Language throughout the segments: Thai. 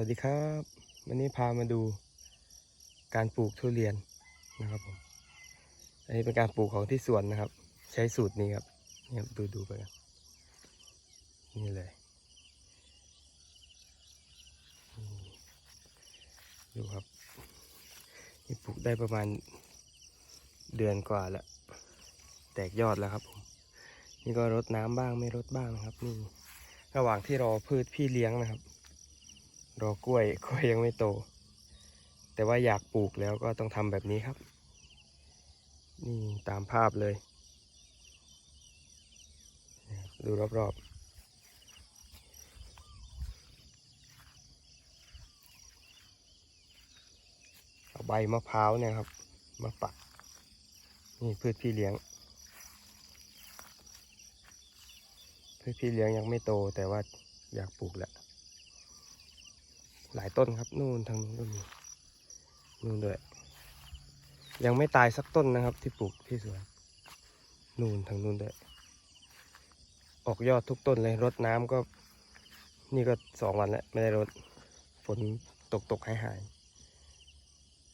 วัสดีครับ วันนี้พามาดูการปลูกทุเรียนนะครับผมอันนี้เป็นการปลูกของที่สวนนะครับ ใช้สูตรนี้ครับนี่ครับดูดูไปกันนี่เลยดูครับนี่ปลูกได้ประมาณเดือนกว่าแล้วแตกยอดแล้วครับผมนี่ก็รดน้ำบ้างไม่รดบ้างนะครับนี่ระหว่างที่รอพืชพี่เลี้ยงนะครับ รอกล้วยกล้วยยังไม่โต แต่ว่าอยากปลูกแล้วก็ต้องทำแบบนี้ครับ นี่ตามภาพเลย ดูรอบๆเอาใบมะพร้าวเนี่ยครับ มาปัก นี่พืชพี่เลี้ยง พืชพี่เลี้ยงยังไม่โตแต่ว่าอยากปลูกแหละ หลายต้นครับ นู่นทางนู้นก็มีนู่นด้วยยังไม่ตายสักต้นนะครับ ที่ปลูกที่สวนนู่นทางนู้นด้วยออกยอดทุกต้นเลยรดน้ำก็ นี่ก็สองวันแล้วไม่ได้รดฝนตกตกหายหาย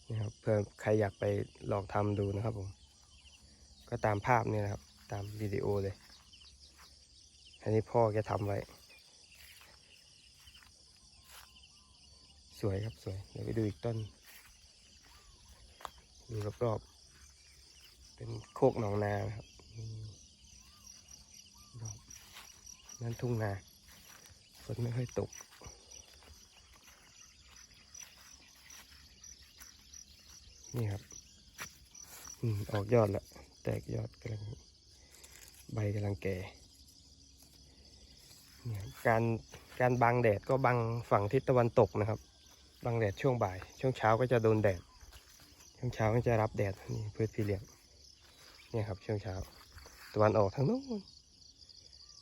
นี่ครับเพื่อใครอยากไปลองทำดูนะครับผมก็ตามภาพนี่นะครับ ตามวิดีโอเลย อันนี้พ่อแกทำไว้ สวยครับสวย เดี๋ยวไปดูอีกต้น ดูรอบๆ เป็นโคกหนองนาครับนั่นทุ่งนาฝนไม่ค่อยตกนี่ครับ อืม ออกยอดล้วแตกยอดกำลัง ใบกำลังแก่เนี่ยการการบังแดดก็บังฝั่งทิศตะวันตกนะครับ บังแดดช่วงบ่าย ช่วงเช้าก็จะโดนแดด ช่วงเช้าก็จะรับแดดนี่พืชพี่เลี้ยงเนี่ยครับช่วงเช้าตะวันออกทางโน้น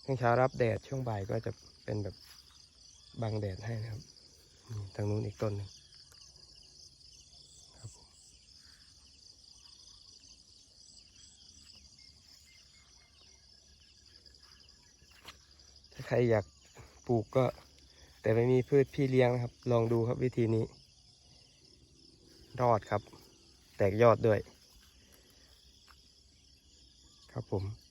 ช่วงเช้ารับแดดช่วงบ่ายก็จะเป็นแบบบังแดดให้นะครับทางนู้นอีกต้นหนึ่งครับถ้าใครอยากปลูกก็ แต่ไม่มีพืชพี่เลี้ยงนะครับ ลองดูครับวิธีนี้ รอดครับ แตกยอดด้วย ครับผม